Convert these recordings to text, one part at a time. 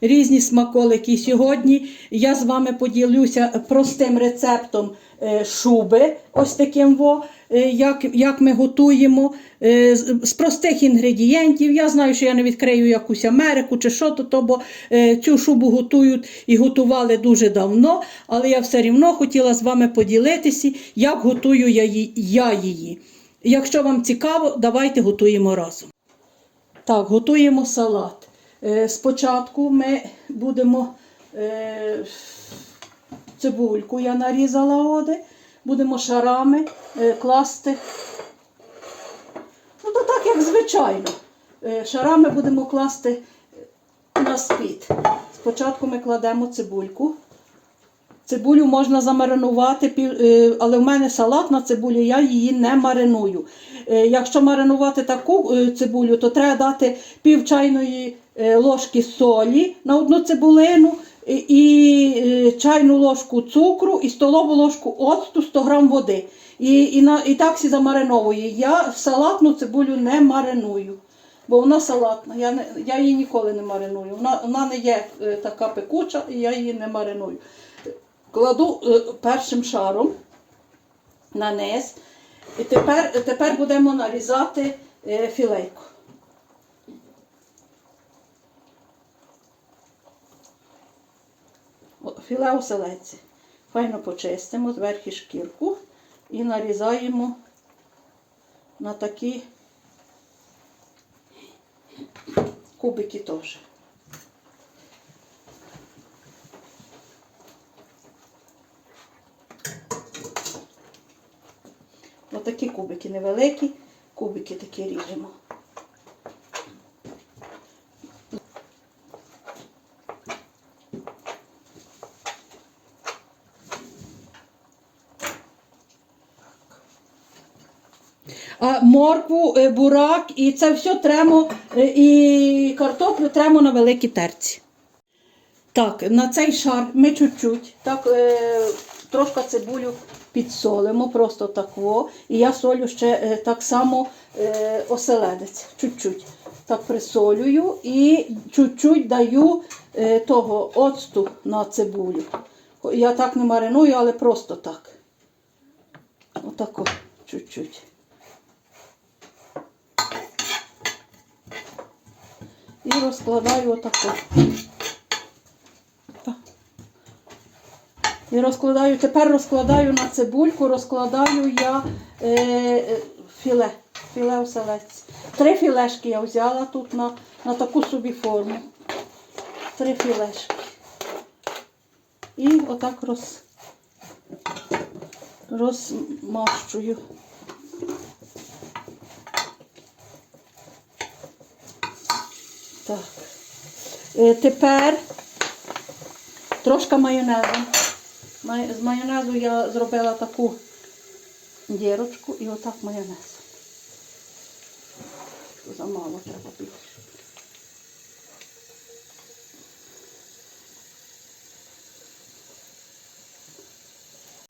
різні смаколики. Сьогодні я з вами поділюся простим рецептом е, шуби, ось таким во, е, як, як ми готуємо е, з простих інгредієнтів. Я знаю, що я не відкрию якусь Америку чи що то, то бо цю шубу готують і готували дуже давно, але я все рівно хотіла з вами поділитися, як готую. Я її. Якщо вам цікаво, давайте готуємо разом. Так, готуємо салат. Е, Спочатку ми будемо е, цибульку, я нарізала оди, будемо шарами е, класти. Ну, то так, як звичайно. Шарами будемо класти на спід. Спочатку ми кладемо цибульку. Цибулю можна замаринувати, е, але в мене салатна цибуля, я її не мариную. Е, Якщо маринувати таку е, цибулю, то треба дати пів чайної ложки солі на одну цибулину і- чайну ложку цукру і столову ложку оцту 100 грам води. І, і, на, і так всі замариновую. Я салатну цибулю не мариную. Бо вона салатна, я, не, я її ніколи не мариную. Вона, вона не є така пекуча, і я її не мариную. Кладу е, першим шаром на низ. І тепер, тепер будемо нарізати е, філейку. Філе оселедці. Файно почистимо зверху шкірку і нарізаємо на такі кубики теж. Отакі кубики невеликі, кубики такі ріжемо. А моркву, е, бурак і це все тремо, е, і картоплю тремо на великій терці. Так, на цей шар ми чуть-чуть, так, е, трошки цибулю підсолимо, просто такво. І я солю ще е, так само е, оселедець, чуть-чуть. Так присолюю і чуть-чуть даю е, того оцту на цибулю. Я так не мариную, але просто так. Отако, чуть-чуть. І розкладаю отако. І розкладаю, тепер розкладаю на цибульку, розкладаю я е, філе, філе оселедць. Три філешки я взяла тут на, на таку собі форму. Три філешки. І отак роз, розмащую. Так. Е, тепер трошки майонезу. З майонезу я зробила таку дірочку і отак майонез. Замало треба більше.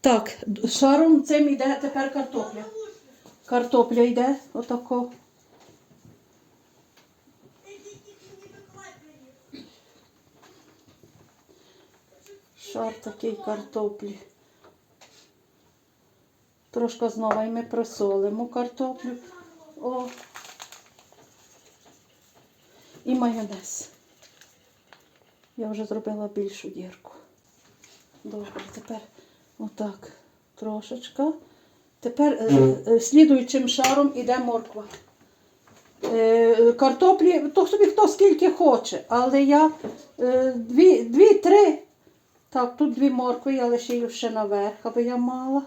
Так, шаром цим йде тепер картопля. Картопля йде отако. Шар такий картоплі. Трошки знову і ми присолимо картоплю. О. І майонез. Я вже зробила більшу дірку. Добре, тепер отак трошечка. Тепер е, е, слідуючим шаром іде морква. Е, картоплі, то собі хто скільки хоче, але я е, дві, дві. Так, тут дві моркви, я лишию ще наверх, аби я мала.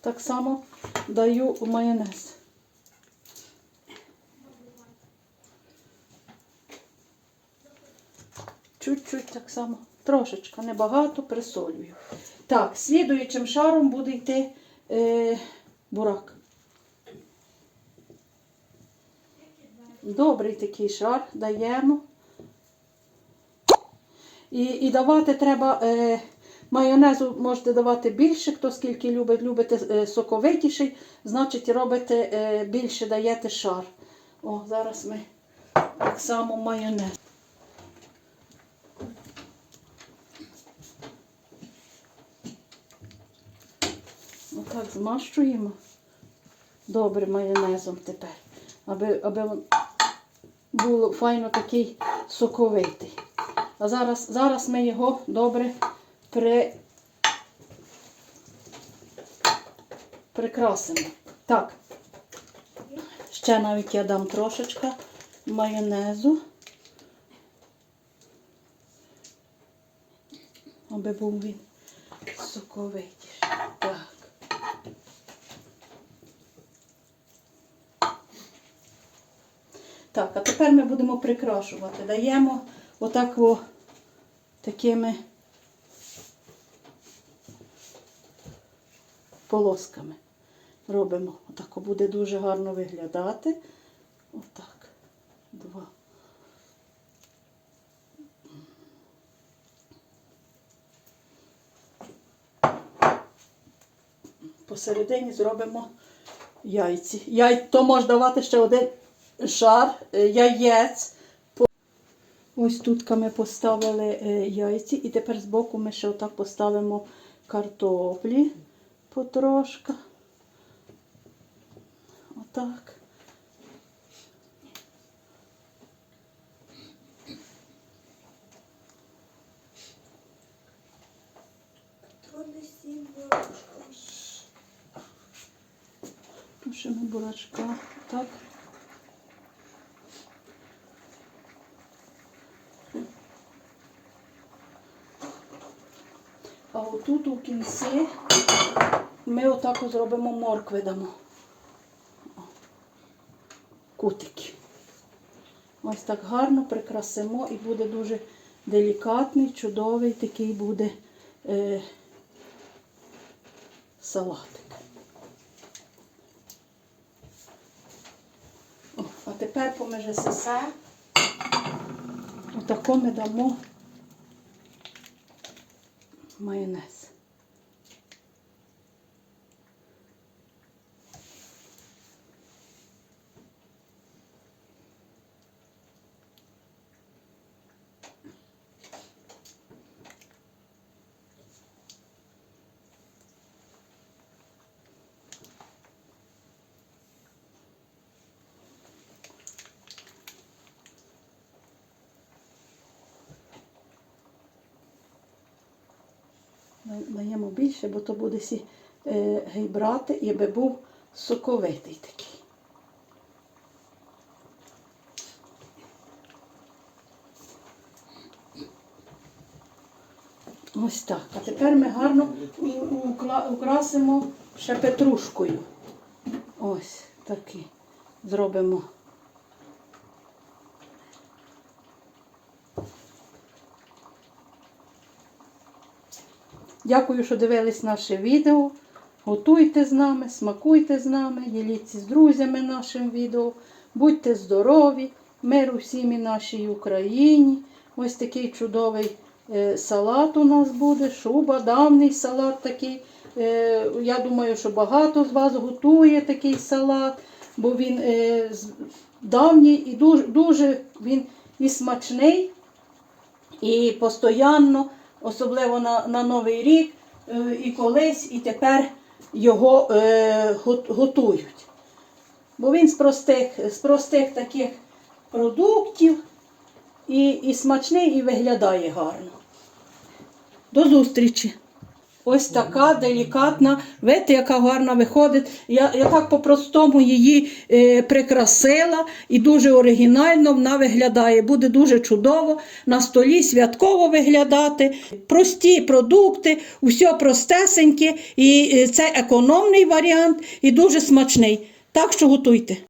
Так само даю майонез. Чуть-чуть так само, трошечка, небагато присолюю. Так, слідуючим шаром буде йти е, бурак. Добрий такий шар даємо. І, і давати треба е, майонезу можете давати більше, хто скільки любить, любите е, соковитіший, значить робите е, більше даєте шар. О, зараз ми так само майонез. Отак змащуємо добре майонезом тепер, аби, аби було файно такий соковитий. А зараз, зараз ми його добре при... прикрасимо. Так, ще навіть я дам трошечка майонезу, аби був він соковитіший. Так. Так, а тепер ми будемо прикрашувати. Даємо отак о, такими полосками. Робимо. Отак буде дуже гарно виглядати. Отак. Два. Посередині зробимо яйці. Яй... То можна давати ще один шар е, яєць. Ось тут ми поставили е, яйці, і тепер збоку ми ще отак поставимо картоплі потрошка. Отак. Тушимо бурачка. Так. А отут у кінці ми отак от зробимо моркви дамо. Кутики. Ось так гарно прикрасимо і буде дуже делікатний, чудовий такий буде е, салатик. О, а тепер поміж сесе отако ми дамо майонез. Даємо більше, бо то буде сі е, гей і аби був соковитий такий. Ось так. А тепер ми гарно украсимо ще петрушкою. Ось такий. Зробимо. Дякую, що дивились наше відео. Готуйте з нами, смакуйте з нами, діліться з друзями нашим відео. Будьте здорові, миру всім і нашій Україні. Ось такий чудовий е, салат у нас буде, шуба, давній салат такий. Е, я думаю, що багато з вас готує такий салат, бо він е, давній і дуже, дуже він і смачний. І постійно, особливо на, на Новий рік, е, і колись, і тепер його е, готують. Бо він з простих, з простих таких продуктів і, і смачний, і виглядає гарно. До зустрічі! Ось така делікатна, видите, яка гарна виходить. Я, я так по-простому її е, прикрасила і дуже оригінально вона виглядає. Буде дуже чудово на столі святково виглядати. Прості продукти, усе простесеньке, і е, це економний варіант і дуже смачний. Так що готуйте.